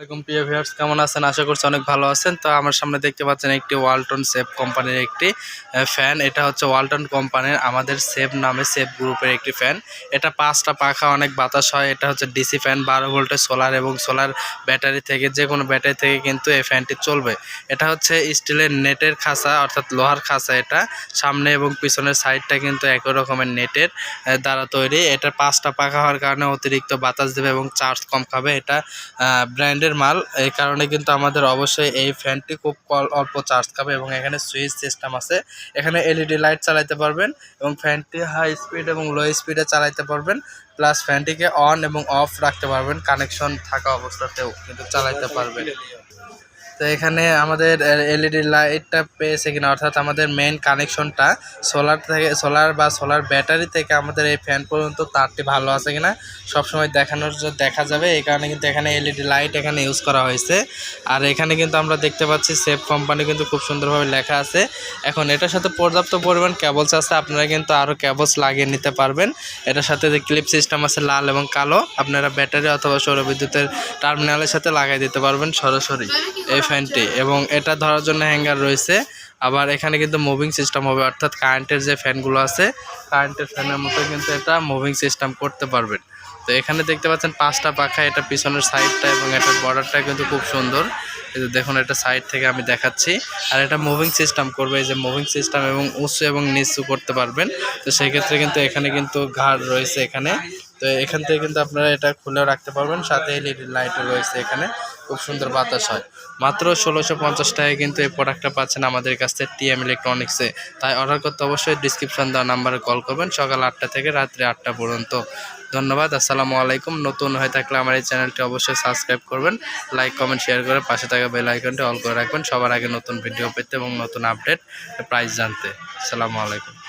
আসসালামাইকুম প্রিয় ভিউয়ার্স, কেমন আছেন? আশা করছি অনেক ভালো আছেন। তো আমার সামনে দেখতে পাচ্ছেন একটি ওয়ালটন সেফ কোম্পানির একটি ফ্যান। এটা হচ্ছে ওয়ালটন কোম্পানির, আমাদের সেফ নামে সেফ গ্রুপের একটি ফ্যান। এটা পাঁচটা পাখা, অনেক বাতাস হয়। এটা হচ্ছে ডিসি ফ্যান, বারো ভোল্টের সোলার এবং সোলার ব্যাটারি থেকে, যে কোনো ব্যাটারি থেকে কিন্তু এই ফ্যানটি চলবে। এটা হচ্ছে স্টিলের নেটের খাঁচা, অর্থাৎ লোহার খাঁচা এটা। সামনে এবং পিছনের সাইডটা কিন্তু একই রকমের নেটের দ্বারা তৈরি। এটা পাঁচটা পাখা হওয়ার কারণে অতিরিক্ত বাতাস দেবে এবং চার্জ কম খাবে। এটা ব্র্যান্ডের মাল, এই কারণে কিন্তু আমাদের অবশ্যই এই ফ্যানটি খুব অল্প চার্জ খাবে এবং এখানে সুইচ সিস্টেম আছে। এখানে এলইডি লাইট চালাইতে পারবেন এবং ফ্যানটি হাই স্পিড এবং লো স্পিডে চালাইতে পারবেন। প্লাস ফ্যানটিকে অন এবং অফ রাখতে পারবেন। কানেকশন থাকা অবস্থাতেও কিন্তু চালাইতে পারবেন। তো এখানে আমাদের এলইডি লাইটটা পেয়েছে কিনা, অর্থাৎ আমাদের মেন কানেকশনটা সোলার থেকে সোলার বা সোলার ব্যাটারি থেকে আমাদের এই ফ্যান পর্যন্ত তারটি ভালো আছে কিনা, সবসময় দেখানোর জন্য দেখা যাবে। এই কারণে কিন্তু এখানে এলইডি লাইট এখানে ইউজ করা হয়েছে। আর এখানে কিন্তু আমরা দেখতে পাচ্ছি সেফ কোম্পানি কিন্তু খুব সুন্দরভাবে লেখা আছে। এখন এটার সাথে পর্যাপ্ত পরিমাণ ক্যাবলস আছে, আপনারা কিন্তু আরও কেবলস লাগিয়ে নিতে পারবেন। এটার সাথে যে ক্লিপ সিস্টেম আছে লাল এবং কালো, আপনারা ব্যাটারি অথবা সৌরবিদ্যুতের টার্মিনালের সাথে লাগাই দিতে পারবেন সরাসরি। এই ফ্যানটি এবং এটা ধরার জন্য হ্যাঙ্গার রয়েছে। আবার এখানে কিন্তু মুভিং সিস্টেম হবে, অর্থাৎ কারেন্টের যে ফ্যানগুলো আছে কারেন্টের ফ্যানের মতো কিন্তু এটা মুভিং সিস্টেম করতে পারবেন। তো এখানে দেখতে পাচ্ছেন পাঁচটা পাখা, এটা পিছনের সাইডটা এবং এটার বর্ডারটা কিন্তু খুব সুন্দর। দেখুন, এটা সাইড থেকে আমি দেখাচ্ছি। আর এটা মুভিং সিস্টেম করবে, এই যে মুভিং সিস্টেম এবং উঁচু এবং নিচু করতে পারবেন। তো সেক্ষেত্রে কিন্তু এখানে কিন্তু ঘাড় রয়েছে এখানে। তো এখান থেকে কিন্তু আপনারা এটা খুলেও রাখতে পারবেন। সাথে এলইডি লাইটও রয়েছে এখানে। খুব সুন্দর বাতাস হয়। মাত্র ষোলোশো পঞ্চাশ টাকায় কিন্তু এই প্রোডাক্টটা পাচ্ছেন আমাদের কাছ থেকে টিএম ইলেকট্রনিক্সে তাই অর্ডার করতে অবশ্যই ডিসক্রিপশন দেওয়া নাম্বারে কল করবেন। সকাল আটটা থেকে রাত্রি আটটা পর্যন্ত। ধন্যবাদ। আসসালামু আলাইকুম। নতুন হয়ে থাকলে আমার এই চ্যানেলটি অবশ্যই সাবস্ক্রাইব করবেন। লাইক কমেন্ট শেয়ার করে পাশে থাকা বেল আইকনটি অল করে রাখবেন। সবার আগে নতুন ভিডিও পেতে এবং নতুন আপডেট প্রাইস জানতে। আসসালামু আলাইকুম।